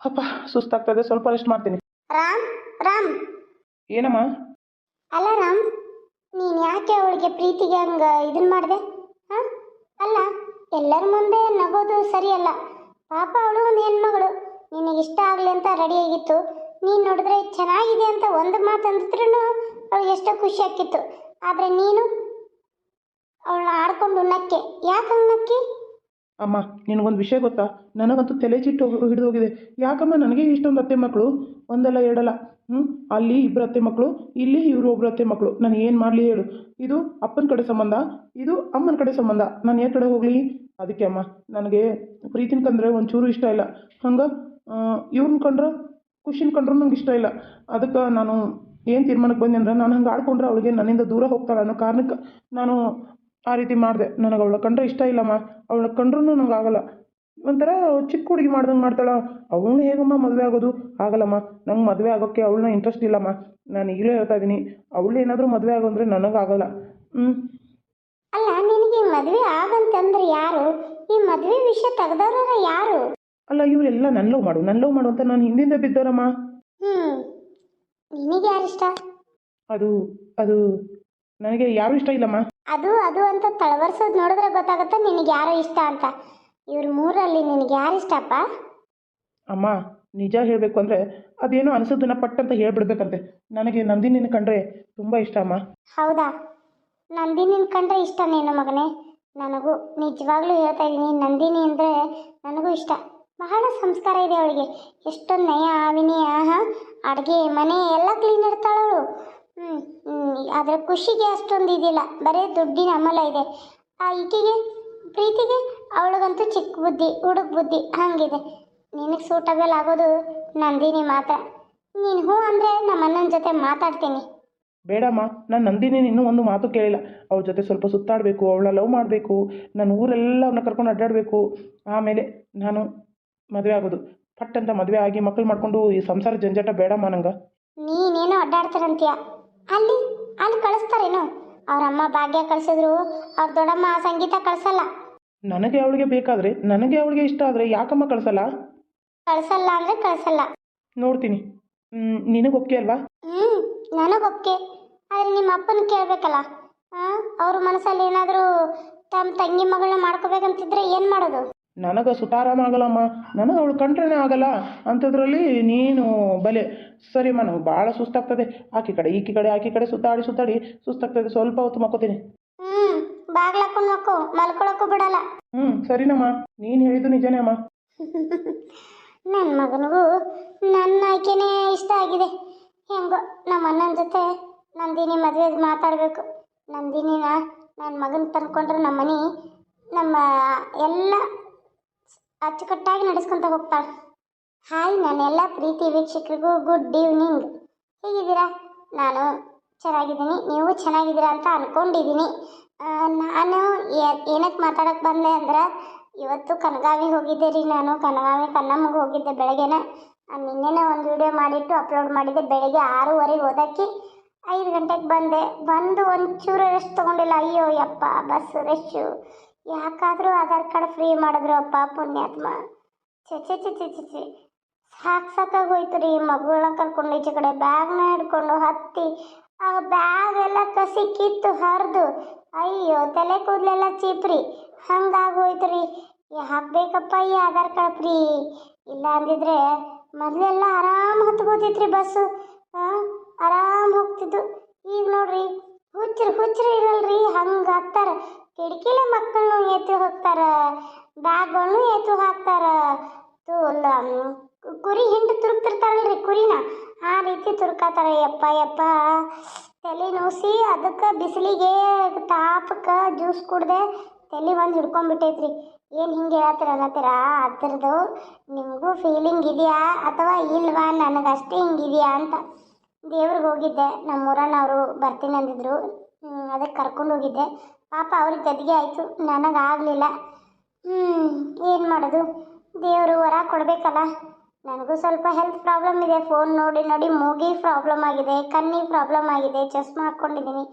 ಅಪ್ಪ ಸುಸ್ತಾಗ್ತದೆ ಸ್ವಲ್ಪ ರೆಸ್ಟ್ ಮಾಡ್ತೀನಿ. ರಾಮ್ ರಾಮ್. ಏನಮ್ಮ? ಅಲ್ಲ ರಾಮ್ ನೀನು ಯಾಕೆ ಅವಳಿಗೆ ಪ್ರೀತಿಗೆ ಹಂಗ ಇದನ್ ಮಾಡಿದೆ? ಹಾಂ? ಅಲ್ಲ ಎಲ್ಲರ ಮುಂದೆ ನಗೋದು ಸರಿಯಲ್ಲ. ಪಾಪ ಅವಳು ಒಂದು ಹೆಣ್ಮಗಳು. ನಿನಗೆ ಇಷ್ಟ ಆಗಲಿ ಅಂತ ರೆಡಿ ಆಗಿತ್ತು. ನೀನು ನೋಡಿದ್ರೆ ಚೆನ್ನಾಗಿದೆ ಅಂತ ಒಂದು ಮಾತು ಅಂದಿದ್ರೂ ಅವಳಿಗೆ ಎಷ್ಟೋ ಖುಷಿ ಆಕಿತ್ತು ಆದರೆ ನೀನು ಅವಳನ್ನ ಆಡ್ಕೊಂಡು ನಕ್ಕೆ ಯಾಕೆ ಹಂಗೆ ನಕ್ಕಿ ಅಮ್ಮ, ನಿನಗೊಂದು ವಿಷಯ ಗೊತ್ತಾ? ನನಗಂತೂ ತಲೆ ಚಿಟ್ಟು ಹಿಡಿದು ಹೋಗಿದೆ. ಯಾಕಮ್ಮ ನನಗೆ ಇಷ್ಟೊಂದು ಅತ್ತೆ ಮಕ್ಕಳು ಒಂದಲ್ಲ ಎರಡಲ್ಲ? ಹ್ಞೂ ಅಲ್ಲಿ ಇಬ್ಬರು ಅತ್ತೆ ಮಕ್ಕಳು ಇಲ್ಲಿ ಇವರು ಒಬ್ಬರು ಅತ್ತೆ ಮಕ್ಕಳು ನಾನು ಏನು ಮಾಡಲಿ ಹೇಳು. ಇದು ಅಪ್ಪನ ಕಡೆ ಸಂಬಂಧ, ಇದು ಅಮ್ಮನ ಕಡೆ ಸಂಬಂಧ. ನಾನು ಯಾವ ಕಡೆ ಹೋಗಲಿ? ಅದಕ್ಕೆ ಅಮ್ಮ, ನನಗೆ ಪ್ರೀತಿನ ಕಂಡ್ರೆ ಒಂಚೂರು ಇಷ್ಟ ಇಲ್ಲ. ಹಂಗೆ ಇವ್ರನ್ನ ಕಂಡ್ರೆ, ಖುಷಿನ ಕಂಡ್ರೂ ನಂಗೆ ಇಷ್ಟ ಇಲ್ಲ. ಅದಕ್ಕೆ ನಾನು ಏನು ತೀರ್ಮಾನಕ್ಕೆ ಬಂದೆ ಅಂದ್ರೆ ನಾನು ಹಂಗೆ ಆಡ್ಕೊಂಡ್ರೆ ಅವಳಿಗೆ ನನ್ನಿಂದ ದೂರ ಹೋಗ್ತಾಳೆ ಅನ್ನೋ ಕಾರಣಕ್ಕೆ ನಾನು ಆ ರೀತಿ ಮಾಡಿದೆ. ನನಗೆ ಅವಳ ಕಂಡ್ರೆ ಇಷ್ಟ ಇಲ್ಲಮ್ಮ ಅವಳ ಕಂಡ್ರೂ ನಂಗೆ ಆಗಲ್ಲ. ಒಂಥರ ಚಿಕ್ಕ ಹುಡುಗಿ ಮಾಡ್ದಂಗೆ ಮಾಡ್ತಾಳ. ಅವಳು ಹೇಗಮ್ಮ ಮದುವೆ ಆಗೋದು? ಆಗಲ್ಲಮ್ಮ ನಂಗೆ ಮದುವೆ ಆಗೋಕ್ಕೆ ಅವಳನ್ನ ಇಂಟ್ರೆಸ್ಟ್ ಇಲ್ಲಮ್ಮ ನಾನು ಈಗಲೇ ಹೇಳ್ತಾ ಇದ್ದೀನಿ ಅವಳು ಏನಾದರೂ ಮದುವೆ ಆಗೋಂದ್ರೆ ನನಗಾಗಲ್ಲ ಹ್ಞೂ ಅಲ್ಲ ನಿನಗೆ ಮದುವೆ ಆಗಂತಂದ್ರೆ ಯಾರು? ಈ ಮದುವೆ ವಿಷಯ ತೆಗೆದವ್ರ ಯಾರು? ಅಲ್ಲ ಇವರೆಲ್ಲ ನನ್ನ ಲವ್ ಮಾಡು. ನನ್ನ ಲವ್ ಮಾಡು ಅಂತ ನಾನು ಹಿಂದಿಂದ ಬಿದ್ದವರಮ್ಮ ಹ್ಞೂ ನಿನಗೆ ಇಷ್ಟ? ಅದು ಅದು ನನಗೆ ಯಾರು ಇಷ್ಟ ಇಲ್ಲಮ್ಮ ಅದು ಅದು ಅಂತ ತಳವರ್ಸೋದು ನೋಡಿದ್ರೆ ಗೊತ್ತಾಗುತ್ತೆ ನಿನಗೆ ಯಾರು ಇಷ್ಟ ಅಂತ. ಇವ್ರ ಮೂರಲ್ಲಿ ನಿನಗೆ ಯಾರು ಇಷ್ಟಪ್ಪ? ಅಮ್ಮ ನಿಜ ಹೇಳಬೇಕು ಅಂದರೆ ಅದೇನೋ ಅನಿಸೋದನ್ನ ಪಟ್ಟಂತ ಹೇಳ್ಬಿಡ್ಬೇಕಂತೆ. ನನಗೆ ನಂದಿನಿನ ಕಂಡ್ರೆ ತುಂಬ ಇಷ್ಟ ಅಮ್ಮ. ಹೌದಾ? ನಂದಿನಿನ ಕಂಡ್ರೆ ಇಷ್ಟ ನೀನು ಮಗನೇ? ನನಗೂ ನಿಜವಾಗ್ಲೂ ಹೇಳ್ತಾ ಇದ್ದೀನಿ ನಂದಿನಿ ಅಂದರೆ ನನಗೂ ಇಷ್ಟ. ಬಹಳ ಸಂಸ್ಕಾರ ಇದೆ ಅವಳಿಗೆ. ಎಷ್ಟೊಂದು ನಯ ವಿನಯ ಹಾಂ ಅಡುಗೆ ಮನೆ ಎಲ್ಲ ಕ್ಲೀನ್ ಇರ್ತಾಳವಳು. ಹ್ಞೂ ಅದರ ಖುಷಿಗೆ ಅಷ್ಟೊಂದು ಇದಿಲ್ಲ. ಬರೀ ದುಡ್ಡಿನ ಅಮಲ ಇದೆ. ಆ ಈಕೆಗೆ ಪ್ರೀತಿಗೆ ಅವಳಿಗಂತೂ ಚಿಕ್ಕ ಬುದ್ಧಿ ಹುಡುಗ ಬುದ್ಧಿ ಹಾಗಿದೆ. ನಿನಗೆ ಸೂಟಬಲ್ ಆಗೋದು ನಂದಿನಿ ಮಾತ್ರ. ನೀನು ಹ್ಞೂ ಅಂದರೆ ನಮ್ಮ ಅಣ್ಣನ ಜೊತೆ ಮಾತಾಡ್ತೀನಿ. ಬೇಡಮ್ಮ ನಾನು ನಂದಿನಿ ಇನ್ನೂ ಒಂದು ಮಾತು ಕೇಳಿಲ್ಲ. ಅವಳ ಜೊತೆ ಸ್ವಲ್ಪ ಸುತ್ತಾಡಬೇಕು ಅವಳ ಲವ್ ಮಾಡಬೇಕು ನಾನು ಊರೆಲ್ಲ ಅವನ್ನ ಕರ್ಕೊಂಡು ಅಡ್ಡಾಡಬೇಕು. ಆಮೇಲೆ ನಾನು ಮದುವೆ ಆಗೋದು. ಪಟ್ಟಂತ ಮದುವೆ ಆಗಿ ಮಕ್ಕಳು ಮಾಡ್ಕೊಂಡು ಈ ಸಂಸಾರ ಜಂಜಾಟ ಬೇಡಮ್ಮ ನಂಗೆ. ನೀನೇನೋ ಅಡ್ಡಾಡ್ತಾರಂತೀಯ? ಅಲ್ಲಿ ಅಲ್ಲಿ ಕಳಿಸ್ತಾರೇನು ಅವ್ರ ಅಮ್ಮ ಭಾಗ್ಯ ಕಳ್ಸಿದ್ರು ಅವ್ರ ದೊಡ್ಡಮ್ಮ ಸಂಗೀತ ಕಳ್ಸಲ್ಲ. ನನಗೆ ಅವಳಿಗೆ ಬೇಕಾದ್ರೆ ನನಗೆ ಅವಳಿಗೆ ಇಷ್ಟ ಆದ್ರೆ ಯಾಕಮ್ಮ ಕಳಿಸಲ್ಲ? ಕಳ್ಸಲ್ಲ ಅಂದ್ರೆ ಕಳ್ಸಲ್ಲ. ನೋಡ್ತೀನಿ. ನಿನಗೆ ಒಪ್ಪಿಗೆ ಅಲ್ವಾ? ಹ್ಞೂ ನನಗೆ ಆದ್ರೆ ಆದರೆ ನಿಮ್ಮ ಅಪ್ಪನ ಕೇಳಬೇಕಲ್ಲ. ಅವ್ರ ಮನಸ್ಸಲ್ಲಿ ಏನಾದರೂ ತಮ್ಮ ತಂಗಿ ಮಗಳನ್ನ ಮಾಡ್ಕೋಬೇಕಂತಿದ್ರೆ ಏನು ಮಾಡೋದು? ನನಗೆ ಸುತಾರಾಮ ಆಗಲ್ಲಮ್ಮ ನನಗೆ ಅವಳು ಕಂಡ್ರೇ ಆಗಲ್ಲ ಅಂಥದ್ರಲ್ಲಿ ನೀನು ಬಲೆ. ಸರಿ ನಂಗೆ ಭಾಳ ಸುಸ್ತಾಗ್ತದೆ. ಆಕಿ ಕಡೆ ಈಕಿ ಕಡೆ ಆಕಿ ಕಡೆ ಸುತ್ತಾಡಿ ಸುತ್ತಾಡಿ ಸುಸ್ತಾಗ್ತದೆ. ಸ್ವಲ್ಪ ಹೊತ್ತು ಮಕ್ಕೋತೀನಿ ಹ್ಞೂ ಬಾಗ್ಲಾಕೊಂಡು ಮಕ್ಕೋ ಮಲ್ಕೊಳಕ್ಕೂ ಬಿಡಲ್ಲ. ಹ್ಮ್ ಸರಿನಮ್ಮ. ನೀನು ಹೇಳಿದ್ದು ನಿಜನೇ ಅಮ್ಮ. ನನ್ನ ಮಗನಿಗೂ ನನ್ನ ಆಯ್ಕೆನೇ ಇಷ್ಟ ಆಗಿದೆ. ಹೆಂಗೋ ನಮ್ಮ ಅಣ್ಣನ ಜೊತೆ ನಂದಿನಿ ಮದುವೆ ಮಾತಾಡಬೇಕು. ನಂದಿನಿನ ನನ್ನ ಮಗನ ತಂದ್ಕೊಂಡ್ರೆ ನಮ್ಮ ಮನೆ ನಮ್ಮ ಎಲ್ಲ ಅಚ್ಚುಕಟ್ಟಾಗಿ ನಡೆಸ್ಕೊಂತ ಹೋಗ್ತಾಳೆ. ಹಾಯ್ ನನ್ನೆಲ್ಲ ಪ್ರೀತಿ ವೀಕ್ಷಕರಿಗೂ ಗುಡ್ ಈವ್ನಿಂಗ್ ಹೇಗಿದ್ದೀರಾ? ನಾನು ಚೆನ್ನಾಗಿದ್ದೀನಿ. ನೀವು ಚೆನ್ನಾಗಿದ್ದೀರಾ ಅಂತ ಅಂದ್ಕೊಂಡಿದ್ದೀನಿ ನಾನು ಏನಕ್ಕೆ ಮಾತಾಡೋಕ್ಕೆ ಬಂದೆ ಅಂದ್ರೆ, ಇವತ್ತು ಕನಗಾವಿಗೆ ಹೋಗಿದ್ದೆ ರೀ ನಾನು. ಕನಗಾವಿ ಕನ್ನಮ್ಮಗೆ ಹೋಗಿದ್ದೆ ಬೆಳಗ್ಗೆನೆ. ನಿನ್ನೆನೇ ಒಂದು ವಿಡಿಯೋ ಮಾಡಿಟ್ಟು ಅಪ್ಲೋಡ್ ಮಾಡಿದ್ದೆ. ಬೆಳಗ್ಗೆ ಆರೂವರೆಗೆ ಓದೋಕ್ಕೆ ಐದು ಗಂಟೆಗೆ ಬಂದೆ. ಬಂದು ಒಂಚೂರು ರೆಸ್ಟ್ ತೊಗೊಂಡಿಲ್ಲ. ಅಯ್ಯೋ ಯಪ್ಪ ಬಸ್ ರೆಶ್ಶು ಯಾಕಾದರೂ ಆಧಾರ್ ಕಾರ್ಡ್ ಫ್ರೀ ಮಾಡಿದ್ರು ಅಪ್ಪ ಪುಣ್ಯಾತ್ಮ. ಚಚೆ ಛೆ ಛೆ ಸಾಕು ಸಾಕಾಗಿ ಹೋಯ್ತು ರೀ ಮಗುಗಳನ್ನ ಕರ್ಕೊಂಡು ಈಚೆ ಕಡೆ ಬ್ಯಾಗ್ನ ಹಿಡ್ಕೊಂಡು ಹತ್ತಿ. ಆ ಬ್ಯಾಗ್ ಎಲ್ಲ ಕಸಿ ಕಿತ್ತು ಹರಿದು. ಅಯ್ಯೋ, ತಲೆ ಕೂದಲೆಲ್ಲ ಚೀಪ್ರಿ. ಹಂಗಾಗೋಯ್ತು ರೀ. ಹಾಕ್ಬೇಕಪ್ಪ ಈ ಆಧಾರ್ ಕಾರ್ಡ್ ಫ್ರೀ? ಇಲ್ಲ ಅಂದಿದ್ರೆ ಮೊದಲೆಲ್ಲ ಆರಾಮ್ ಹತ್ಕೋತಿತ್ರಿ ಬಸ್ಸು. ಹಾಂ ಆರಾಮ್ ಹೋಗ್ತಿದ್ದು. ಈಗ ನೋಡ್ರಿ, ಹುಚ್ಚರು ಹುಚ್ಚರು ಇರಲ್ರಿ. ಹಂಗೆ ಹತ್ತಾರ. ಕಿಟಕಿಲೆ ಮಕ್ಕಳನ್ನು ಎತ್ತು ಹೋಗ್ತಾರ ಬ್ಯಾಗ್ಗಳನ್ನು ಎತ್ತು ಹಾಕ್ತಾರ. ಕುರಿ ಹಿಂಡು ತುರುಕ್ತಿರ್ತಾರಲ್ರಿ ಕುರಿನ. ಆ ರೀತಿ ತುರುಕಾತಾರ. ಯಪ್ಪ ಯಪ್ಪ. ತಲೆ ನೋಸಿ ಅದಕ್ಕೆ ಬಿಸಿಲಿಗೆ ತಾಪಕ್ಕೆ ಜ್ಯೂಸ್ ಕುಡ್ದೆ ತಲೆ ಒಂದು ಹಿಡ್ಕೊಂಡ್ಬಿಟ್ಟೈತ್ರಿ. ಏನು ಹಿಂಗೆ ಹೇಳತ್ತೀರ ಅನ್ನತ್ತೀರ? ಅದ್ರದ್ದು ನಿಮಗೂ ಫೀಲಿಂಗ್ ಇದೆಯಾ ಅಥವಾ ಇಲ್ವಾ? ನನಗಷ್ಟೇ ಹಿಂಗಿದೆಯಾ ಅಂತ ದೇವ್ರಿಗೆ ಹೋಗಿದ್ದೆ. ನಮ್ಮ ಊರಣ್ಣವರು ಬರ್ತೀನಿ ಅಂದಿದ್ರು. ಅದಕ್ಕೆ ಕರ್ಕೊಂಡು ಹೋಗಿದ್ದೆ. ಪಾಪ ಅವ್ರಿಗೆ ಗದ್ಗೆ ಆಯಿತು, ನನಗಾಗಲಿಲ್ಲ. ಹ್ಞೂ ಏನು ಮಾಡೋದು? ದೇವರು ವರ ಕೊಡಬೇಕಲ್ಲ. ನನಗೂ ಸ್ವಲ್ಪ ಹೆಲ್ತ್ ಪ್ರಾಬ್ಲಮ್ ಇದೆ. ಫೋನ್ ನೋಡಿ ನೋಡಿ ಮೂಗಿ ಪ್ರಾಬ್ಲಮ್ ಆಗಿದೆ, ಕಣ್ಣಿ ಪ್ರಾಬ್ಲಮ್ ಆಗಿದೆ, ಚಸ್ಮಾ ಹಾಕ್ಕೊಂಡಿದ್ದೀನಿ.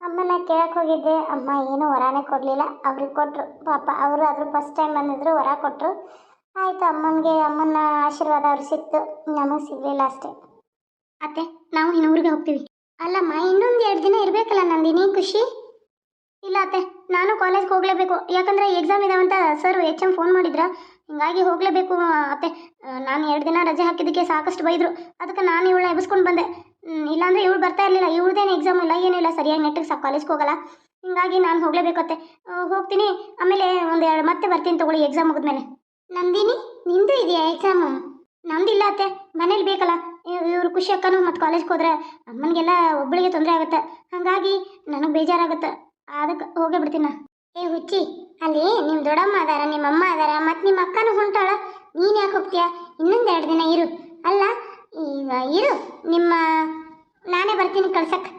ಅಮ್ಮನ ಕೇಳಕ್ಕೆ ಹೋಗಿದ್ದೆ. ಅಮ್ಮ, ಏನು ವರಾನೇ ಕೊಡಲಿಲ್ಲ. ಅವ್ರಿಗೆ ಕೊಟ್ಟರು ಪಾಪ ಅವರು ಆದರೂ ಫಸ್ಟ್ ಟೈಮ್ ಬಂದಿದ್ರು, ವರ ಕೊಟ್ಟರು ಆಯಿತು, ಅಮ್ಮನಿಗೆ, ಅಮ್ಮನ ಆಶೀರ್ವಾದ ಅವ್ರು ಸಿಕ್ತು. ನಮಗೆ ಸಿಗಲಿಲ್ಲ ಅಷ್ಟೇ. ಅತ್ತೆ, ನಾವು ಇನ್ನು ಊರಿಗೆ ಹೋಗ್ತೀವಿ. ಅಲ್ಲಮ್ಮ, ಇನ್ನೊಂದು ಎರಡು ದಿನ ಇರಬೇಕಲ್ಲ ನಂದಿನಿ, ಖುಷಿ? ಅತ್ತೆ. ನಾನು ಕಾಲೇಜ್ಗೆ ಹೋಗಲೇಬೇಕು. ಯಾಕಂದರೆ ಎಕ್ಸಾಮ್ ಇದಾವಂತ ಸರ್ ಎಚ್ ಎಂ ಫೋನ್ ಮಾಡಿದ್ರ. ಹಿಂಗಾಗಿ ಹೋಗಲೇಬೇಕು, ಅತ್ತೆ. ನಾನು ಎರಡು ದಿನ ರಜೆ ಹಾಕಿದ್ದಕ್ಕೆ ಸಾಕಷ್ಟು ಬೈದರು. ಅದಕ್ಕೆ ನಾನು ಇವಳ ಎಬ್ಸ್ಕೊಂಡು ಬಂದೆ. ಇಲ್ಲಾಂದರೆ ಇವಳು ಬರ್ತಾ ಇರಲಿಲ್ಲ. ಇವ್ರದ್ದೇನು ಎಕ್ಸಾಮ್ ಇಲ್ಲ ಏನಿಲ್ಲ ಸರಿಯಾಗಿ ನೆಟ್ಟಿಗೆ ಸಾಕು ಕಾಲೇಜ್ಗೆ ಹೋಗಲ್ಲ. ಹಿಂಗಾಗಿ ನಾನು ಹೋಗಲೇಬೇಕು, ಅತ್ತೆ. ಹೋಗ್ತೀನಿ. ಆಮೇಲೆ ಒಂದು ಎರಡು ಮತ್ತೆ ಬರ್ತೀನಿ ತಗೊಳ್ಳಿ ಎಕ್ಸಾಮ್ ಮುಗಿದ್ಮೇಲೆ. ನಂದಿನಿ, ನಿಂದು ಇದೆಯಾ ಎಕ್ಸಾಮು ನಂದಿಲ್ಲ, ಅತ್ತೆ. ಮನೇಲಿ ಬೇಕಲ್ಲ. ಇವರು ಖುಷಿ ಅಕ್ಕನು ಮತ್ತು ಕಾಲೇಜ್ಗೆ ಹೋದ್ರೆ ಅಮ್ಮನಿಗೆಲ್ಲ ಒಬ್ಬಳಿಗೆ ತೊಂದರೆ ಆಗುತ್ತೆ. ಹಾಗಾಗಿ ನನಗೆ ಬೇಜಾರಾಗುತ್ತೆ. ಅದಕ್ಕೆ ಹೋಗೇ ಬಿಡ್ತೀನಿ. ಏ ಹುಚ್ಚಿ, ಅಲ್ಲಿ ನಿಮ್ಮ ದೊಡ್ಡಮ್ಮ ಅದಾರ ನಿಮ್ಮ ಅಮ್ಮ ಅದಾರ, ಮತ್ತು ನಿಮ್ಮ ಅಕ್ಕನೂ ಹೊಂಟಾಳ. ನೀನು ಯಾಕೆ ಹೋಗ್ತೀಯ? ಇನ್ನೊಂದು ಎರಡು ದಿನ ಇರು. ಅಲ್ಲ, ಈಗ ಇರು, ನಿಮ್ಮ ನಾನೇ ಬರ್ತೀನಿ ಕಳ್ಸಕ್ಕೆ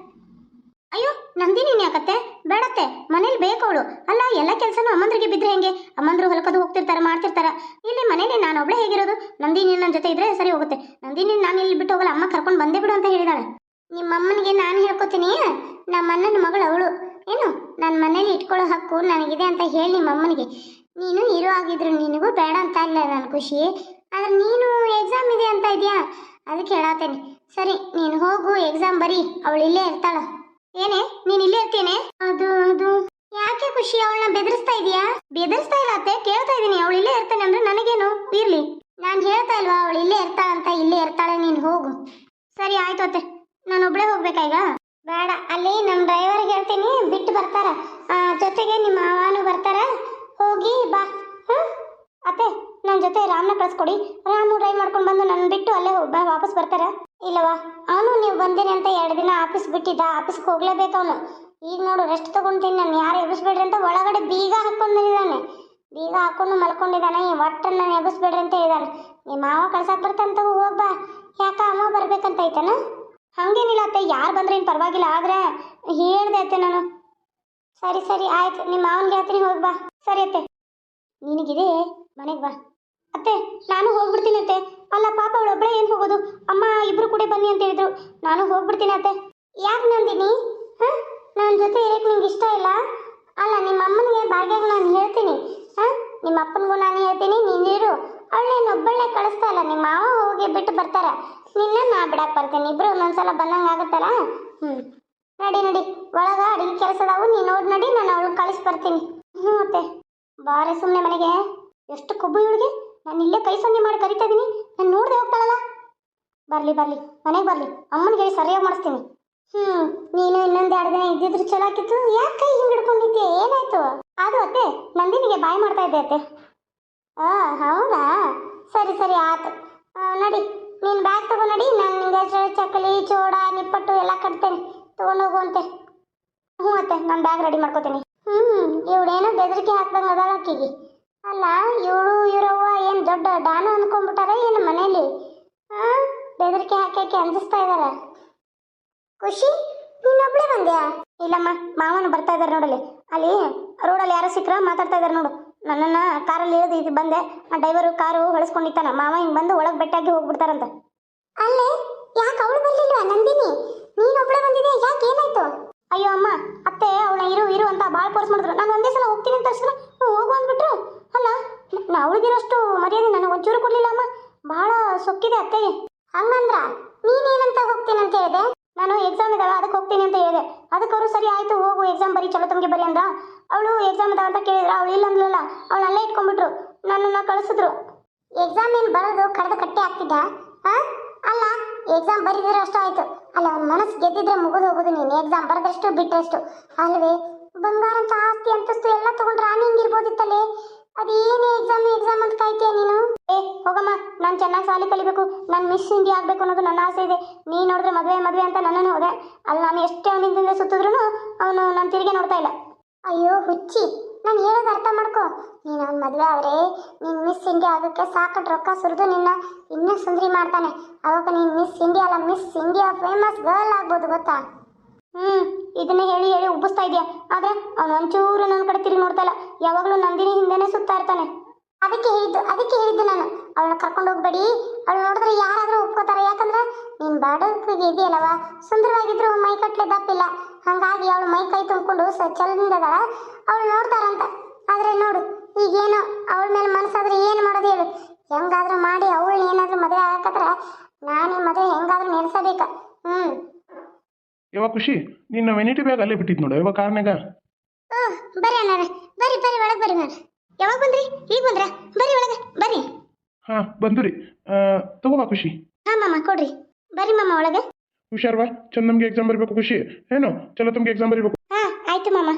ಅಯ್ಯೋ, ನಂದಿನಿ ಯಾಕತ್ತೆ? ಬೇಡತ್ತೆ, ಮನೇಲಿ ಬೇಕವಳು ಅಲ್ಲ, ಎಲ್ಲ ಕೆಲಸನೂ ಅಮ್ಮಂದ್ರಿಗೆ ಬಿದ್ದರೆ ಹೆಂಗೆ? ಅಮ್ಮಂದ್ರು ಹೊಲಕದು ಹೋಗ್ತಿರ್ತಾರೆ, ಮಾಡ್ತಿರ್ತಾರೆ. ಇಲ್ಲಿ ಮನೇಲಿ ನಾನು ಒಬ್ಳೆ ಹೇಗಿರೋದು? ನಂದಿನಿ ನನ್ನ ಜೊತೆ ಇದ್ರೆ ಸರಿ ಹೋಗುತ್ತೆ. ನಂದಿನಿ ನಾನು ಇಲ್ಲಿ ಬಿಟ್ಟು ಹೋಗಲ್ಲ, ಅಮ್ಮ ಕರ್ಕೊಂಡು ಬಂದೇ ಬಿಡು ಅಂತ ಹೇಳಿದಾಳೆ. ನಿಮ್ಮ ಅಮ್ಮನಿಗೆ ನಾನು ಹೇಳ್ಕೊತೀನಿ ನಮ್ಮ ಅಣ್ಣನ ಮಗಳು ಅವಳು. ಏನು ನನ್ನ ಮನೇಲಿ ಇಟ್ಕೊಳ್ಳೋ ಹಕ್ಕು ನನಗಿದೆ ಅಂತ ಹೇಳಿ ನಿಮ್ಮ ಅಮ್ಮನಿಗೆ. ನೀನು ಇರೋ ಆಗಿದ್ರು ನಿನಗೂ ಬೇಡ ಅಂತ ಇಲ್ಲ ನನ್ನ ಖುಷಿ. ಆದ್ರೆ ನೀನು ಎಕ್ಸಾಮ್ ಇದೆ ಅಂತ ಇದೆಯಾ? ಅದಕ್ಕೆ ಹೇಳತ್ತೇನೆ ಸರಿ, ನೀನು ಹೋಗು ಎಕ್ಸಾಮ್ ಬರೀ. ಅವಳು ಇಲ್ಲೇ ಇರ್ತಾಳ. ಏನೇ, ನೀನು ಇಲ್ಲೇ ಇರ್ತೀನಿ ಅದು ಅದು. ಯಾಕೆ ಖುಷಿ? ಅವಳನ್ನ ಬೆದರಿಸ್ತಾ ಇದೀಯಾ? ಬೆದರಿಸ್ತಾ ಇಲ್ಲ ಅತ್ತೆ, ಕೇಳ್ತಾ ಇದೀನಿ ಅವಳು ಇಲ್ಲೇ ಇರ್ತಾನೆ ಅಂದ್ರೆ ನನಗೇನು? ಇರ್ಲಿ. ನಾನು ಹೇಳ್ತಾ ಇಲ್ವಾ, ಅವಳು ಇಲ್ಲೇ ಇರ್ತಾಳಂತ, ಇಲ್ಲೇ ಇರ್ತಾಳೆ, ನೀನು ಹೋಗು. ಸರಿ, ಆಯ್ತು ಅತ್ತೆ. ನಾನು ಒಬ್ಳೆ ಹೋಗ್ಬೇಕಾ ಬೇಡ. ಅಲ್ಲಿ ನಮ್ಮ ಡ್ರೈವರ್ಗೆ ಹೇಳ್ತೀನಿ, ಬಿಟ್ಟು ಬರ್ತಾರ. ಜೊತೆಗೆ ನಿಮ್ಮ ಮಾವನು ಬರ್ತಾರ. ಹೋಗಿ ಬಾ. ಹ್ಞೂ ಅತ್ತೆ ನನ್ನ ಜೊತೆ ರಾಮ್ನ ಕಳಿಸ್ಕೊಡಿ. ರಾಮು ಡ್ರೈವ್ ಮಾಡ್ಕೊಂಡು ಬಂದು ನನ್ನ ಬಿಟ್ಟು ಅಲ್ಲೇ ಬಾ, ವಾಪಸ್ ಬರ್ತಾರ. ಇಲ್ಲವಾ ಅವನು ನೀವು ಬಂದಿರಿ ಅಂತ ಎರಡು ದಿನ ಆಫೀಸ್ ಬಿಟ್ಟಿದ್ದ, ಆಫೀಸ್ಗೆ ಹೋಗ್ಲೇಬೇಕು ಅವನು. ಈಗ ನೋಡು ರೆಸ್ಟ್ ತಗೊಂತೀನಿ ನಾನು. ಯಾರು ಎಬ್ಬಿಸ್ಬೇಡ್ರಿ ಅಂತ ಒಳಗಡೆ ಬೀಗ ಹಾಕೊಂಡು ಬಂದಿದ್ದಾನೆ. ಬೀಗ ಹಾಕೊಂಡು ಮಲ್ಕೊಂಡಿದ್ದಾನೆ, ಈ ಒಟ್ಟನ್ನು ಎಬ್ಬಿಸ್ಬೇಡ್ರಿ ಅಂತ ಹೇಳಿದಾನೆ. ನಿಮ್ಮ ಮಾವ ಕಳ್ಸಕ್ ಬರ್ತಂತ ಹೋಗ್ಬಾ ಯಾಕ ಅಮ್ಮ ಬರ್ಬೇಕಂತ ಐತನ? ಹಂಗೇನಿಲ್ಲ ಅತ್ತೆ, ಯಾರು ಬಂದ್ರೆ ಏನು ಪರವಾಗಿಲ್ಲ, ಆದ್ರೆ ಹೇಳ್ದೆ ಅತ್ತೆ ನಾನು. ಸರಿ ಸರಿ, ಆಯ್ತು ನಿಮ್ಮ ಮಾವನ್ಗೆ ಹೇಳ್ತೀನಿ ಹೋಗ್ಬಾ ಸರಿ ಅತ್ತೆ. ನಿನಗಿದೆ, ಮನೆಗೆ ಬಾ. ಅತ್ತೆ, ನಾನು ಹೋಗ್ಬಿಡ್ತೀನಿ ಅತ್ತೆ. ಅಲ್ಲ, ಪಾಪ ಅವಳು ಒಬ್ಬಳೇ ಏನು ಹೋಗೋದು? ಅಮ್ಮ ಇಬ್ರು ಕೂಡ ಬನ್ನಿ ಅಂತ ಹೇಳಿದ್ರು. ನಾನು ಹೋಗ್ಬಿಡ್ತೀನಿ ಅತ್ತೆ. ಯಾಕೆ ನಂದಿನಿ? ಹಾಂ? ನನ್ನ ಜೊತೆ ಇರಕ್ಕೆ ನಿಂಗೆ ಇಷ್ಟ ಇಲ್ಲ. ಅಲ್ಲ ನಿಮ್ಮ ಅಮ್ಮನಿಗೆ ಭಾಗ್ಯಾಗ ನಾನು ಹೇಳ್ತೀನಿ. ಹಾಂ? ನಿಮ್ಮ ಅಪ್ಪನಿಗೂ ನಾನು ಹೇಳ್ತೀನಿ ನೀನಿರು ಅವಳೇನು ಒಬ್ಬಳೇ ಕಳಿಸ್ತಾ ಇಲ್ಲ. ನಿಮ್ಮ ಮಾವ ಹೋಗಿ ಬಿಟ್ಟು ಬರ್ತಾರ. ನಿನ್ನ ನಾ ಬಿಡಕ್ಕೆ ಬರ್ತೀನಿ? ಇಬ್ರು ಒಂದೊಂದ್ಸಲ ಬಂದಂಗೆ ಆಗುತ್ತಲ್ಲ? ಹ್ಞೂ ನಡಿ ನಡಿ. ಒಳಗ ಅಡಿಗೆ ಕೆಲಸ ಅದಾವು ನೀನು ನೋಡಿ ನಡಿ ನಾನು ಅವಳು ಕಳಿಸಿ ಬರ್ತೀನಿ. ಹ್ಞೂ ಮತ್ತೆ. ಬಾರೆ ಸುಮ್ಮನೆ ಮನೆಗೆ. ಎಷ್ಟು ಕೊಬ್ಬು ಇವಳಿಗೆ? ನಾನು ಇಲ್ಲೇ ಕೈ ಸೊನ್ನೆ ಮಾಡಿ ಕರಿತಾ ಇದೀನಿ. ನಾನು ನೋಡ್ದೆ ಹೋಗ್ತಾಳಲ್ಲ. ಬರಲಿ ಬರಲಿ. ಮನೆಗೆ ಬರಲಿ. ಅಮ್ಮನಿಗೆ ಸರಿಯಾಗಿ ಮಾಡಿಸ್ತೀನಿ. ಹ್ಞೂ ನೀನು ಇನ್ನೊಂದು ಎರಡು ದಿನ ಇದ್ದಿದ್ರು ಚಲೋ ಆಕಿತ್ತು ಯಾಕೆ ಕೈ ಹಿಂಗೆ ಹಿಡ್ಕೊಂಡಿದ್ದೆ ಏನಾಯ್ತು? ಅದು ಅತ್ತೆ ನಂದಿನಿಗೆ ಬಾಯ್ ಮಾಡ್ತಾ ಇದ್ದೆ ಅತ್ತೆ. ಆ ಹೌದಾ? ಸರಿ ಸರಿ ಆಯ್ತು ಆ, ನಡಿ. ನೀನು ಬ್ಯಾಗ್ ತಗೋ ನಾನು ನಿಂಗೆ ಚಕ್ಕಲಿ ಚೋಡ, ನಿಪ್ಪಟ್ಟು ಎಲ್ಲ ಕಟ್ತೇನೆ. ತಗೊಂಡು ಹೋಗುವಂತೆ ಹ್ಞೂ ಅತ್ತೆ, ನಾನು ಬ್ಯಾಗ್ ರೆಡಿ ಮಾಡ್ಕೋತೀನಿ. ಹ್ಞೂ ಇವಳೇನೋ ಬೆದರಿಕೆ ಹಾಕ್ದಂಗೆ ಅದಾಳ ಅಲ್ಲ, ಇವಳು, ಇವರವ್ವ ಏನು ದೊಡ್ಡ ಡಾನು ಅಂದ್ಕೊಂಡ್ಬಿಟ್ಟಾರ ಏನು ಮನೇಲಿ? ಹಾಂ ಬೆದರಿಕೆ ಹಾಕಕ್ಕೆ ಅಂಜಿಸ್ತಾ ಇದಾರ. ಖುಷಿ, ನೀನೊಬ್ಳೆ ಬಂದ್ಯಾ? ಇಲ್ಲಮ್ಮ, ಮಾವನು ಬರ್ತಾ ಇದ್ದಾರೆ ನೋಡಲ್ಲಿ. ಅಲ್ಲಿ ರೋಡಲ್ಲಿ ಯಾರೋ ಸಿಕ್ಕರ ಮಾತಾಡ್ತಾ ಇದ್ದಾರೆ ನೋಡು. ನನ್ನನ್ನು ಕಾರಲ್ಲಿ ಇಳಿದು ಇದು ಬಂದೆ. ಆ ಡ್ರೈವರು ಕಾರು ಹೊಳಸ್ಕೊಂಡಿತ್ತಾನೆ ಮಾವ ಹಿಂಗೆ ಬಂದು ಒಳಗೆ ಬೆಟ್ಟಾಗಿ ಹೋಗ್ಬಿಡ್ತಾರಂತೆ. ಅಲ್ಲೇ? ಯಾಕೆ ಅವಳು ಬರ್ಲಿಲ್ವಾ? ನಂದಿನಿ ನೀನೊಬ್ಳೆ ಬಂದಿದ್ಯಾ? ಯಾಕೆ ಏನಾಯ್ತು? ಅಯ್ಯೋ ಅಮ್ಮ ಅತ್ತೆ ಅವಳ ಇರು ಇರು ಅಂತ ಭಾಳ ಫೋರ್ಸ್ ಮಾಡಿದ್ರು. ನಾನು ಒಂದೇ ಸಲ ಹೋಗ್ತೀನಿ ಅಂತ ಹ್ಞೂ ಹೋಗು ಅಂದ್ಬಿಟ್ರು. ಅಲ್ಲ ನಾ ಅವಳಿಗಿರೋಷ್ಟು ಮರ್ಯಾದೆ ನನಗೆ ಒಂಚೂರು ಕೊಡಲಿಲ್ಲ ಅಮ್ಮ. ಭಾಳ ಸೊಕ್ಕಿದೆ ಅತ್ತೆಗೆ. ಹಂಗಂದ್ರ ನೀನೇನಂತ ಹೋಗ್ತೀನಿ ಅಂತ ಹೇಳಿದೆ? ನಾನು ಎಕ್ಸಾಮ್ ಇದ್ದಾವೆ ಅದಕ್ಕೆ ಹೋಗ್ತೀನಿ ಅಂತ ಹೇಳಿದೆ. ಅದಕ್ಕೆ ಅವರು ಸರಿ ಆಯ್ತು ಹೋಗು ಎಕ್ಸಾಮ್ ಬರೀ ಚಲೋ ತಮಗೆ ಬರೀ ಅಂದ್ರ. ಅವಳು ಎಕ್ಸಾಮ್ ಇದಾವೆ ಅಂತ ಕೇಳಿದ್ರು, ಅವಳು ಇಲ್ಲ ಅಂದ್ಲಲ್ಲ, ಅವಳು ಅಲ್ಲೇ ಇಟ್ಕೊಂಡ್ಬಿಟ್ರು, ನನ್ನನ್ನು ಕಳಿಸಿದ್ರು. ಎಕ್ಸಾಮ್ ಏನು ಬರೋದು ಕಡ್ದು ಕಟ್ಟೆ ಆಗ್ತಿದ್ದ ಹಾ ಅಲ್ಲ ಎಕ್ಸಾಮ್ ಬರೀದ್ರೆ ಅಷ್ಟು ಆಯ್ತು. ಅಲ್ಲ, ಅವ್ನ ಮನಸ್ಸು ಗೆದ್ದಿದ್ರೆ ಮುಗಿದು ಹೋಗೋದು ನೀನು ಎಕ್ಸಾಮ್ ಬರೆದಷ್ಟು ಬಿಟ್ಟಷ್ಟು. ಅಲ್ವೇ, ಬಂಗಾರ ಅಂತ ಆಸ್ತಿ ಅಂತಸ್ತು ಎಲ್ಲ ತಗೊಂಡ್ರೆ ರಾಣಿ ಹಿಂಗಿರ್ಬೋದಿತ್ತಲ್ಲೇ ಅದೇನೇ ಎಕ್ಸಾಮ್ ಎಕ್ಸಾಮ್ ಅಂತ ಕಾಯ್ತೀಯ ನೀನು? ಏ, ಹೋಗಮ್ಮ, ನಾನು ಚೆನ್ನಾಗಿ ಸಾಲಿ ಕಲಿಬೇಕು, ನಾನು ಮಿಸ್ ಇಂಡಿಯಾ ಆಗಬೇಕು ಅನ್ನೋದು ನನ್ನ ಆಸೆ ಇದೆ. ನೀ ನೋಡಿದ್ರೆ ಮದುವೆ ಮದುವೆ ಅಂತ ನನ್ನನ್ನು ಹೋದೆ. ಅಲ್ಲಿ, ನಾನು ಎಷ್ಟೇ ಅವನಿಂದ ಸುತ್ತಿದ್ರು ಅವನು ನಾನು ತಿರುಗಿ ನೋಡ್ತಾ ಇಲ್ಲ. ಅಯ್ಯೋ, ಹುಚ್ಚಿ, ನಾನು ಹೇಳೋದು ಅರ್ಥ ಮಾಡ್ಕೊ. ನೀನು ಅವ್ನ ಮದುವೆ ಆದರೆ ನೀನು ಮಿಸ್ ಇಂಡಿಯಾ ಆಗೋಕ್ಕೆ ಸಾಕಟ್ಟು ರೊಕ್ಕ ಸುರಿದು ನಿನ್ನ ಇನ್ನೂ ಸುಂದರಿ ಮಾಡ್ತಾನೆ. ಅವಾಗ ನೀನು ಮಿಸ್ ಇಂಡಿಯಾ ಅಲ್ಲ ಮಿಸ್ ಇಂಡಿಯಾ ಫೇಮಸ್ ಗರ್ಲ್ ಆಗ್ಬೋದು, ಗೊತ್ತಾ? ಹ್ಞೂ ಇದನ್ನೇ ಹೇಳಿ ಹೇಳಿ ಉಬ್ಬಿಸ್ತಾ ಇದೆಯಾ? ಆದರೆ ಅವನು ಒಂಚೂರು ನನ್ನ ಕಡೆ ತಿರುಗಿ ನೋಡ್ತಾ ಇಲ್ಲ. ಯಾವಾಗಲೂ ನಂದಿನಿ ಹಿಂದೆನೇ ಸುತ್ತಾ ಇರ್ತಾನೆ. ಅದಕ್ಕೆ ಹೇಳಿದ್ದು ಅದಕ್ಕೆ ಹೇಳಿದ್ದು ನಾನು. ಅವಳನ್ನ ಕರ್ಕೊಂಡು ಹೋಗ್ಬೇಡಿ. ಅವಳು ನೋಡಿದ್ರೆ ಯಾರಾದರೂ ಒಪ್ಕೋತಾರೆ. ಯಾಕಂದ್ರೆ ನೀನು ಬಾಡೋಕಿಗೆ ಇದೆಯಲ್ಲವ? ಸುಂದರವಾಗಿದ್ರು ಮೈ ಕಟ್ಲೆ ದಪ್ಪಿಲ್ಲ. ಹಾಗಾಗಿ ಅವಳು ಮೈ ಕೈ ತುಂಬಿಕೊಂಡು ಸ ಚಲದಿಂದದ ಅವಳು ನೋಡ್ತಾರಂತ. ಆದರೆ ನೋಡು ಈಗೇನು ಅವಳ ಮೇಲೆ ಮನಸ್ಸಾದ್ರೆ ಏನು ಮಾಡೋದು ಹೇಳು. ಹೆಂಗಾದ್ರೂ ಮಾಡಿ ಅವಳು ಏನಾದ್ರೂ ಮದುವೆ ಆಗಕತ್ರ ನಾನು ಮದುವೆ ಹೆಂಗಾದ್ರೂ ನಿಲ್ಸಬೇಕ ಹ್ಞೂ ಯಾವ ಖುಷಿ ನಿನ್ನ ವೆನಿಟಿ ಬ್ಯಾಗ್ ಅಲ್ಲೇ ಬಿಟ್ಟಿದ್ದು ನೋಡು. ಯಾವ ಕಾರ್ನಾಗ. ಓ ಬರ್ರಿ ಅಣ್ಣಾರ ಬರ್ರಿ ಬರ್ರಿ ಒಳಗೆ ಬರ್ರಿ ನಾನು ಯಾವಾಗ ಬಂದ್ರಿ? ಈಗ ಬಂದ್ರ? ಬರ್ರಿ ಒಳಗ ಬರ್ರಿ. ಹಾ ಬಂದು ರೀ ತಗೋಬಾ ಖುಷಿ. ಹಾ ಮಾಮ ಕೊಡ್ರಿ. ಬರ್ರಿ ಮಾಮ ಒಳಗೆ. ಹುಷಾರ್ವಾ ಚಂದ ನಮ್ಗೆ ಎಕ್ಸಾಮ್ ಬರಿಬೇಕು ಖುಷಿ. ಏನು? ಚಲೋ ತಮ್ಗೆ ಎಕ್ಸಾಮ್ ಬರಿಬೇಕು. ಹಾಂ ಆಯ್ತು ಮಾಮ.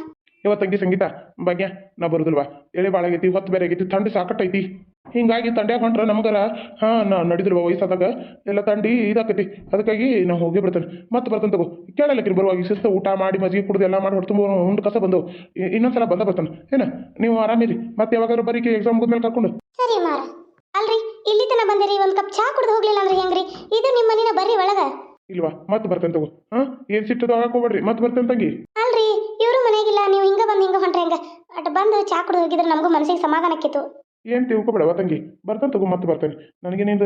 ಯಾವ ತಂಗಿ ಸಂಗೀತ ಭಾಗ್ಯ ನಾ ಬರುದಿಲ್ವಾ? ಎಳೆ ಭಾಳ ಆಗೈತಿ ಹೊತ್ತು ಬೇರೆ ಆಗೈತಿ ಥಂಡಿ ಸಾಕಟ್ಟೈತಿ. ಹಿಂಗಾಗಿ ತಂಡ್ಯಾಗ ಹೊಂಟ್ರ ನಮ್ಗಾರ ಹಾ ನಾ ನಡಿದ್ರು ವಯಸ್ಸಾದಾಗ ಎಲ್ಲ ತಂಡಿ ಇದಾಕತಿ. ಅದಕ್ಕಾಗಿ ನಾವು ಹೋಗಿ ಬಿಡ್ತೇನೆ ಮತ್ತೆ ಬರ್ತೇನೆ ತಗೋ. ಕೇಳಲ್ಲಕ್ಕಿರಿ ಬರುವಾಗ ಶಿಸ್ತು ಊಟ ಮಾಡಿ ಮಜ್ಜಿಗೆ ಕುಡಿದು ಎಲ್ಲ ಮಾಡಿ ಹೊಡ್ತು ಉಂಡು ಕಸ ಬಂದವು ಇನ್ನೊಂದ್ಸಲ ಬಂದ ಬರ್ತಾನೆ. ಏನ? ನೀವು ಆರಾಮಿರಿ. ಮತ್ತೆ ಯಾವಾಗಾದ್ರು ಬರೀ ಎಕ್ಸಾಮ್ ಮುಗಿದ್ಮೇಲೆ ಕರ್ಕೊಂಡು. ಸರಿ ಮಾರ. ಅಲ್ರಿ ಇಲ್ಲಿ ತನ ಬಂದಿರಿ. ಒಂದು ಕಪ್ ಚಾ ಕುಡಿದು ಹೋಗ್ಲಿಲ್ಲ ಅಂದ್ರೆ ಹೆಂಗ್ರಿ? ಇದು ನಿಮ್ಮ ಮನಿನ ಬರ್ರಿ ಒಳಗ. ಇಲ್ವಾ? ಮತ್ತೆ ಬರ್ತೇನೆ ತಗೋ. ಹಾ? ಏನ್ ಸಿಟ್ಟದ ಆಗಕ್ಕೆ ಹೋಗ್ಬೇಡ್ರಿ. ಮತ್ತೆ ಬರ್ತೇನೆ ತಂಗಿ. ಅಲ್ರಿ ಇವರು ಮನೆಗಿಲ್ಲ. ನೀವು ಹಿಂಗ ಬಂದು ಹಿಂಗ ಹೊಂಟ್ರೆ ಹೆಂಗ? ಅಟ್ ಬಂದು ಚಾ ಕುಡಿದು ಹೋಗಿದ್ರೆ ನಮಗೂ ಮನಸ್ಸಿಗೆ ಸಮಾಧಾನ ಆಕ್ಕಿತ್ತು ಏನು ತಿಳ್ಕೊಬೇಡವ ತಂಗಿ. ಬರ್ತಾನೆ ತಗೋ, ಮತ್ತೆ ಬರ್ತೇನೆ. ನನಗೆ ನಿಂದ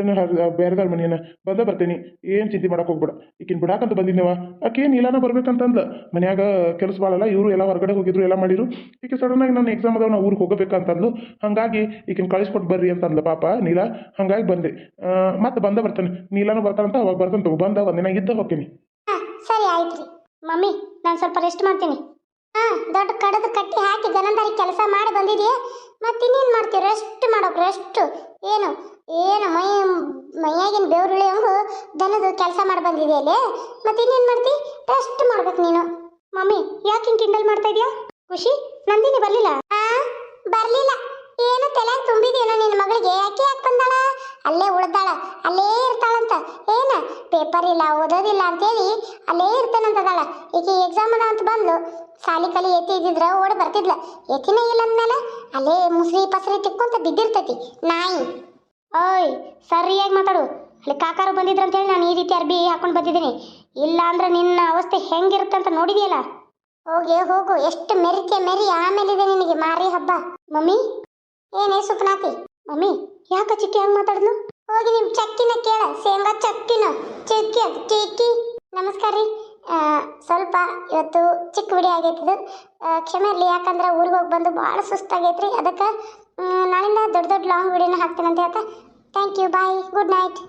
ಬೇರೆದಾರ ಮನೆಯನ್ನ ಬಂದ ಬರ್ತೇನೆ. ಏನು ಚಿಂತೆ ಮಾಡಕ್ಕೆ ಹೋಗ್ಬೇಡ. ಈಕಿನ ಬಿಡಾಕಂತ ಬಂದಿದ್ದೀವ ಆಕೆ ಏನು ಇಲ್ಲಾನ ಬರ್ಬೇಕಂತಂದ ಮನ್ಯಾಗ ಕೆಲಸ ಭಾಳಲ್ಲ ಇವರು ಎಲ್ಲ ಹೊರಗಡೆ ಹೋಗಿದ್ರು, ಎಲ್ಲ ಮಾಡಿದ್ರು. ಈಕೆ ಸಡನ್ನಾಗಿ ನಾನು ಎಕ್ಸಾಮ್ ಅದಾವ, ನಾ ಊರಿಗೆ ಹೋಗಬೇಕಂತಂದು ಹಾಗಾಗಿ ಈಕಿನ ಕಳಿಸ್ಕೊಟ್ಟು ಬರ್ರಿ ಅಂತಂದ್ಲ ಪಾಪ ನೀಲ. ಹಾಗಾಗಿ ಬಂದೆ. ಮತ್ತೆ ಬಂದ ಬರ್ತೇನೆ. ನೀಲಾನು ಬರ್ತಾನಂತ ಅವಾಗ ಬರ್ತಾನೆ ತಗೋ. ಬಂದ ಒಂದಿನ ಇದ್ದ ಹೋಗ್ತೀನಿ. ಸರಿ ಆಯ್ತು ಮಮ್ಮಿ, ನಾನು ಸ್ವಲ್ಪ ರೆಸ್ಟ್ ಮಾಡ್ತೀನಿ. ಹಾ, ದೊಡ್ಡ ಕಡದ ಕಟ್ಟಿ ಹಾಕಿ ಗನಂದಾರಿ ಕೆಲಸ ಮಾಡಿ ಬಂದಿದೆಯಾ? ಮತ್ತೆ ಇನ್ನೇನು ಮಾಡ್ತೀವಿ ರೆಸ್ಟ್ ಮಾಡೋಕೆ ರೆಸ್ಟ್ ಏನು ಏನು, ಮೈ, ಮೈಯಾಗಿನ ಅವರು ದನದ ಕೆಲಸ ಮಾಡಿ ಮತ್ತೆ ಇನ್ನೇನು ಮಾಡ್ತಿ? ರೆಸ್ಟ್ ಮಾಡ್ಬೇಕು ನೀನು. ಮಮ್ಮಿ, ಯಾಕೆ ಹಿಂಗೆ ಕಿಂಡಲ್ ಮಾಡ್ತಾ ಇದೀಯಾ? ಖುಷಿ, ನಂದಿನಿ ಬರಲಿಲ್ಲ? ಆ, ಬರಲಿಲ್ಲ. ಏನು ತಲೆಗೆ ತುಂಬಿದೇನೋ ನಿನ್ನ ಮಗಳಿಗೆ? ಯಾಕೆ ಯಾಕೆ ಬಂದಾಳ? ಅಲ್ಲೇ ಉಳ್ದಾಳ. ಅಲ್ಲೇ ಪೇಪರ್ ಇಲ್ಲ, ಓದೋದಿಲ್ಲ ಅಂತೇಳಿ ಅಲ್ಲೇ ಇರ್ತಾನಂತದಾಳ ಈಗ ಎಕ್ಸಾಮ್ ಅದ ಅಂತ ಬಂದ್ಲು. ಸಾಲಿ ಕಲಿ ಎತ್ತಿ ಇದ್ದಿದ್ರ ಓಡಿ ಬರ್ತಿದ್ಲ. ಎತ್ತಿನೇ ಇಲ್ಲ ಅಂದ್ಮೇಲೆ ಅಲ್ಲೇ ಮುಸ್ರಿ ಪಸರಿ ತಿಕ್ಕೊಂತ ಬಿದ್ದಿರ್ತೈತಿ. ನಾಯಿ. ಓಯ್, ಸರಿಯಾಗಿ ಮಾತಾಡು. ಅಲ್ಲಿ ಕಾಕಾರು ಬಂದಿದ್ರು ಅಂತೇಳಿ ನಾನು ಈ ರೀತಿ ಅರ್ಬಿ ಹಾಕೊಂಡು ಬಂದಿದ್ದೀನಿ. ಇಲ್ಲ ಅಂದ್ರೆ ನಿನ್ನ ಅವಸ್ಥೆ ಹೆಂಗಿರುತ್ತೆ ಅಂತ ನೋಡಿದೆಯಲ್ಲ? ಹೋಗಿ ಹೋಗು, ಎಷ್ಟು ಮೆರಿಕೆ ಮೆರಿ ಆಮೇಲೆ ಇದೆ ನಿನಗೆ ಮಾರಿ ಹಬ್ಬ. ಮಮ್ಮಿ? ಏನೇ ಸುಪ್ನಾತಿ? ಮಮ್ಮಿ, ಯಾಕ ಚಿಕ್ಕಿ ಹಂಗೆ ಮಾತಾಡಿದ್ನು ಹೋಗಿ ನಿಮ್ ಚಕ್ಕಿನ ಕೇಳ ಶೇಂಗಾ ಚಕ್ಕಿನ. ಚಕ್ಕಿ ಅದು ಚಿಕ್ಕಿ. ನಮಸ್ಕಾರ ರೀ. ಸ್ವಲ್ಪ ಇವತ್ತು ಚಿಕ್ಕ ವಿಡಿಯೋ ಆಗೈತಿದು ಕ್ಷಮೆ ಇರಲಿ, ಯಾಕಂದ್ರೆ ಊರಿಗೆ ಹೋಗಿ ಬಂದು ಭಾಳ ಸುಸ್ತಾಗೈತ್ರಿ. ಅದಕ್ಕೆ ನಾಳಿಂದ ದೊಡ್ಡ ದೊಡ್ಡ ಲಾಂಗ್ ವಿಡಿಯೋನ ಹಾಕ್ತೀನಿ ಹೇಳ್ತಾ thank you bye good night